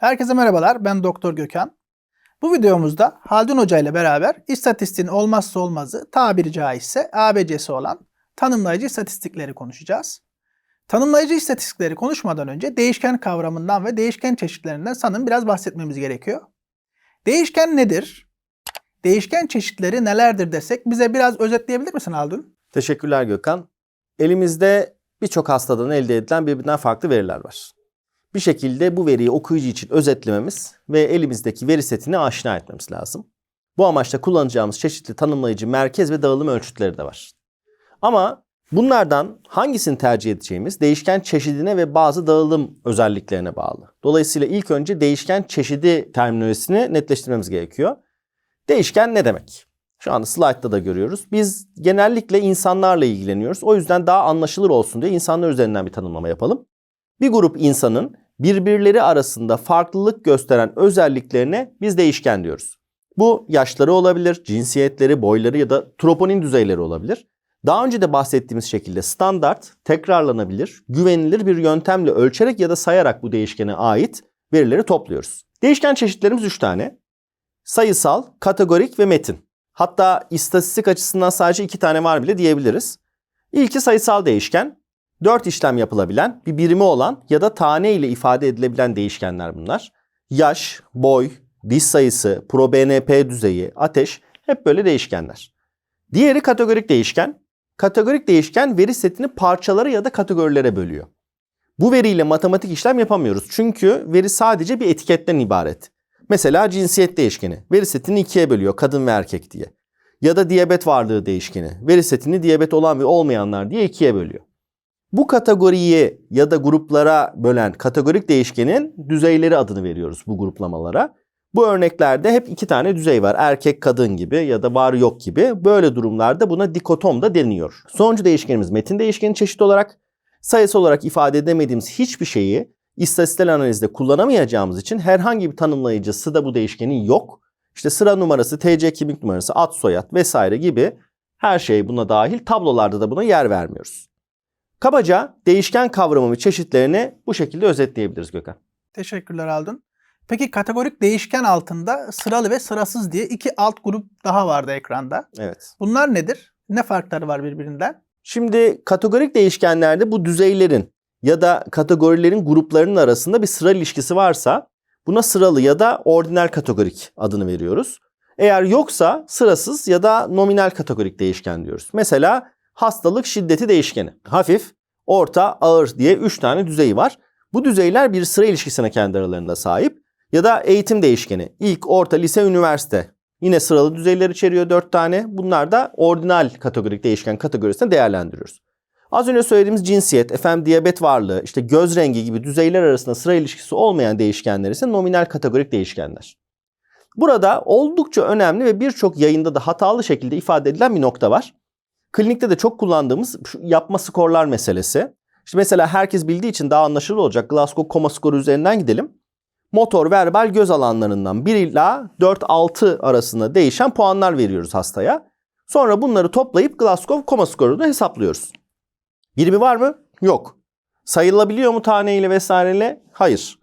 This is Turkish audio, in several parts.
Herkese merhabalar, ben Doktor Gökhan. Bu videomuzda Haldun Hoca ile beraber istatistiğin olmazsa olmazı tabiri caizse ABC'si olan tanımlayıcı istatistikleri konuşacağız. Tanımlayıcı istatistikleri konuşmadan önce değişken kavramından ve değişken çeşitlerinden sanırım biraz bahsetmemiz gerekiyor. Değişken nedir? Değişken çeşitleri nelerdir desek bize biraz özetleyebilir misin Haldun? Teşekkürler Gökhan. Elimizde birçok hastadan elde edilen birbirinden farklı veriler var. Bir şekilde bu veriyi okuyucu için özetlememiz ve elimizdeki veri setini aşina etmemiz lazım. Bu amaçla kullanacağımız çeşitli tanımlayıcı merkez ve dağılım ölçütleri de var. Ama bunlardan hangisini tercih edeceğimiz değişken çeşidine ve bazı dağılım özelliklerine bağlı. Dolayısıyla ilk önce değişken çeşidi terminolojisini netleştirmemiz gerekiyor. Değişken ne demek? Şu anda slaytta da görüyoruz. Biz genellikle insanlarla ilgileniyoruz. O yüzden daha anlaşılır olsun diye insanlar üzerinden bir tanımlama yapalım. Bir grup insanın birbirleri arasında farklılık gösteren özelliklerine biz değişken diyoruz. Bu yaşları olabilir, cinsiyetleri, boyları ya da troponin düzeyleri olabilir. Daha önce de bahsettiğimiz şekilde standart, tekrarlanabilir, güvenilir bir yöntemle ölçerek ya da sayarak bu değişkene ait verileri topluyoruz. Değişken çeşitlerimiz 3 tane. Sayısal, kategorik ve metin. Hatta istatistik açısından sadece 2 tane var bile diyebiliriz. İlki sayısal değişken. 4 işlem yapılabilen, bir birimi olan ya da tane ile ifade edilebilen değişkenler bunlar. Yaş, boy, diş sayısı, proBNP düzeyi, ateş hep böyle değişkenler. Diğeri kategorik değişken. Kategorik değişken veri setini parçalara ya da kategorilere bölüyor. Bu veriyle matematik işlem yapamıyoruz. Çünkü veri sadece bir etiketten ibaret. Mesela cinsiyet değişkeni. Veri setini ikiye bölüyor kadın ve erkek diye. Ya da diyabet varlığı değişkeni. Veri setini diyabet olan ve olmayanlar diye ikiye bölüyor. Bu kategoriyi ya da gruplara bölen kategorik değişkenin düzeyleri adını veriyoruz bu gruplamalara. Bu örneklerde hep iki tane düzey var. Erkek, kadın gibi ya da var yok gibi. Böyle durumlarda buna dikotom da deniyor. Sonuncu değişkenimiz metin değişkeni çeşit olarak. Sayısı olarak ifade edemediğimiz hiçbir şeyi istatistiksel analizde kullanamayacağımız için herhangi bir tanımlayıcısı da bu değişkenin yok. İşte sıra numarası, TC kimlik numarası, ad soyad vesaire gibi her şey buna dahil. Tablolarda da buna yer vermiyoruz. Kabaca değişken kavramı çeşitlerini bu şekilde özetleyebiliriz Gökhan. Teşekkürler Haldun. Peki kategorik değişken altında sıralı ve sırasız diye iki alt grup daha vardı ekranda. Evet. Bunlar nedir? Ne farkları var birbirinden? Şimdi kategorik değişkenlerde bu düzeylerin ya da kategorilerin gruplarının arasında bir sıra ilişkisi varsa buna sıralı ya da ordinal kategorik adını veriyoruz. Eğer yoksa sırasız ya da nominal kategorik değişken diyoruz. Mesela hastalık şiddeti değişkeni. Hafif, orta, ağır diye 3 tane düzeyi var. Bu düzeyler bir sıra ilişkisine kendi aralarında sahip. Ya da eğitim değişkeni. İlk, orta, lise, üniversite. Yine sıralı düzeyler içeriyor 4 tane. Bunlar da ordinal kategorik değişken kategorisine değerlendiriyoruz. Az önce söylediğimiz cinsiyet, efendim diyabet varlığı, işte göz rengi gibi düzeyler arasında sıra ilişkisi olmayan değişkenler ise nominal kategorik değişkenler. Burada oldukça önemli ve birçok yayında da hatalı şekilde ifade edilen bir nokta var. Klinikte de çok kullandığımız yapma skorlar meselesi. İşte mesela herkes bildiği için daha anlaşılır olacak. Glasgow Koma skoru üzerinden gidelim. Motor, verbal, göz alanlarından 1 ila 4-6 arasında değişen puanlar veriyoruz hastaya. Sonra bunları toplayıp Glasgow Koma skorunu hesaplıyoruz. Birimi var mı? Yok. Sayılabiliyor mu taneyle vesaireyle? Hayır.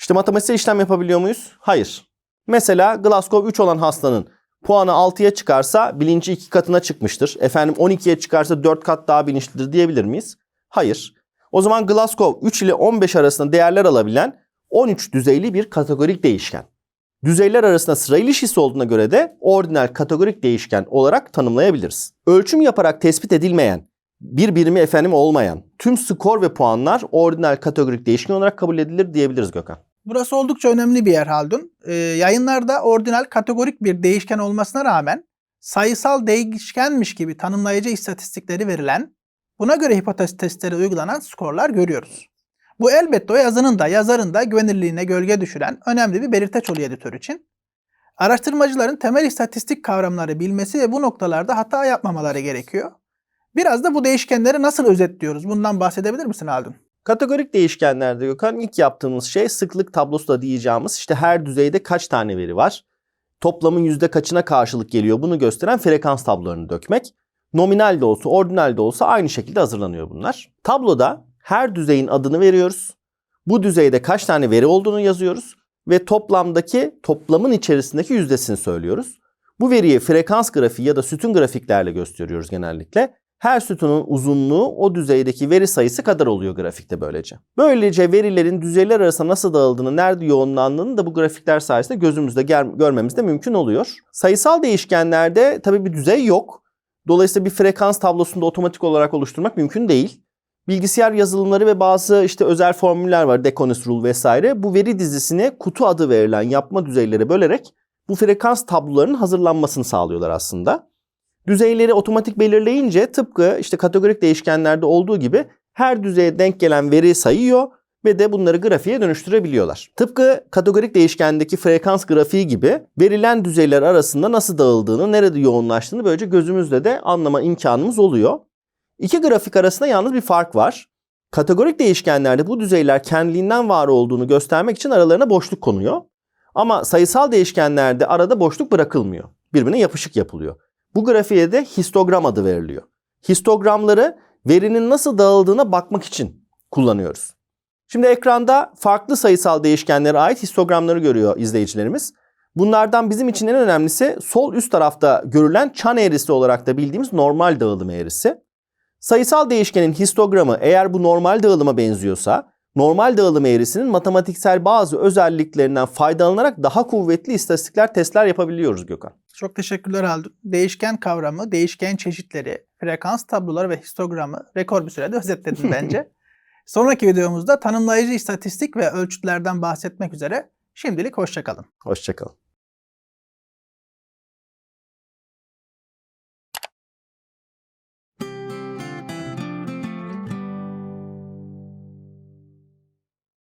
İşte matematiksel işlem yapabiliyor muyuz? Hayır. Mesela Glasgow 3 olan hastanın puanı 6'ya çıkarsa bilinci 2 katına çıkmıştır. Efendim 12'ye çıkarsa 4 kat daha bilinçlidir diyebilir miyiz? Hayır. O zaman Glasgow 3 ile 15 arasında değerler alabilen 13 düzeyli bir kategorik değişken. Düzeyler arasında sıra ilişkisi olduğuna göre de ordinal kategorik değişken olarak tanımlayabiliriz. Ölçüm yaparak tespit edilmeyen, bir birimi efendim olmayan tüm skor ve puanlar ordinal kategorik değişken olarak kabul edilir diyebiliriz Gökhan. Burası oldukça önemli bir yer Haldun. Ee, yayınlarda ordinal kategorik bir değişken olmasına rağmen sayısal değişkenmiş gibi tanımlayıcı istatistikleri verilen, buna göre hipotez testleri uygulanan skorlar görüyoruz. Bu elbette o yazının da yazarın da güvenilirliğine gölge düşüren önemli bir belirteç oluyor editör için. Araştırmacıların temel istatistik kavramları bilmesi ve bu noktalarda hata yapmamaları gerekiyor. Biraz da bu değişkenleri nasıl özetliyoruz? Bundan bahsedebilir misin Haldun? Kategorik değişkenlerde Gökhan ilk yaptığımız şey sıklık tablosu da diyeceğimiz işte her düzeyde kaç tane veri var? Toplamın yüzde kaçına karşılık geliyor bunu gösteren frekans tablolarını dökmek. Nominal de olsa ordinal de olsa aynı şekilde hazırlanıyor bunlar. Tabloda her düzeyin adını veriyoruz. Bu düzeyde kaç tane veri olduğunu yazıyoruz. ve toplamdaki toplamın içerisindeki yüzdesini söylüyoruz. Bu veriyi frekans grafiği ya da sütun grafiklerle gösteriyoruz genellikle. Her sütunun uzunluğu o düzeydeki veri sayısı kadar oluyor grafikte böylece. Böylece verilerin düzeyler arasında nasıl dağıldığını, nerede yoğunlandığını da bu grafikler sayesinde gözümüzde görmemiz de mümkün oluyor. Sayısal değişkenlerde tabii bir düzey yok. Dolayısıyla bir frekans tablosunda otomatik olarak oluşturmak mümkün değil. Bilgisayar yazılımları ve bazı işte özel formüller var, Deconis Rule vesaire. Bu veri dizisini kutu adı verilen yapma düzeyleri bölerek bu frekans tablolarının hazırlanmasını sağlıyorlar aslında. Düzeyleri otomatik belirleyince tıpkı işte kategorik değişkenlerde olduğu gibi her düzeye denk gelen veri sayıyor ve de bunları grafiğe dönüştürebiliyorlar. Tıpkı kategorik değişkendeki frekans grafiği gibi verilen düzeyler arasında nasıl dağıldığını, nerede yoğunlaştığını böylece gözümüzle de anlama imkanımız oluyor. İki grafik arasında yalnız bir fark var. Kategorik değişkenlerde bu düzeyler kendiliğinden var olduğunu göstermek için aralarına boşluk konuyor. Ama sayısal değişkenlerde arada boşluk bırakılmıyor. Birbirine yapışık yapılıyor. Bu grafiğe de histogram adı veriliyor. Histogramları verinin nasıl dağıldığına bakmak için kullanıyoruz. Şimdi ekranda farklı sayısal değişkenlere ait histogramları görüyor izleyicilerimiz. Bunlardan bizim için en önemlisi sol üst tarafta görülen çan eğrisi olarak da bildiğimiz normal dağılım eğrisi. Sayısal değişkenin histogramı eğer bu normal dağılıma benziyorsa, normal dağılım eğrisinin matematiksel bazı özelliklerinden faydalanarak daha kuvvetli istatistikler, testler yapabiliyoruz Gökhan. Çok teşekkürler Haldun. Değişken kavramı, değişken çeşitleri, frekans tabloları ve histogramı rekor bir sürede özetledin bence. Sonraki videomuzda tanımlayıcı istatistik ve ölçütlerden bahsetmek üzere. Şimdilik hoşçakalın. Hoşçakalın.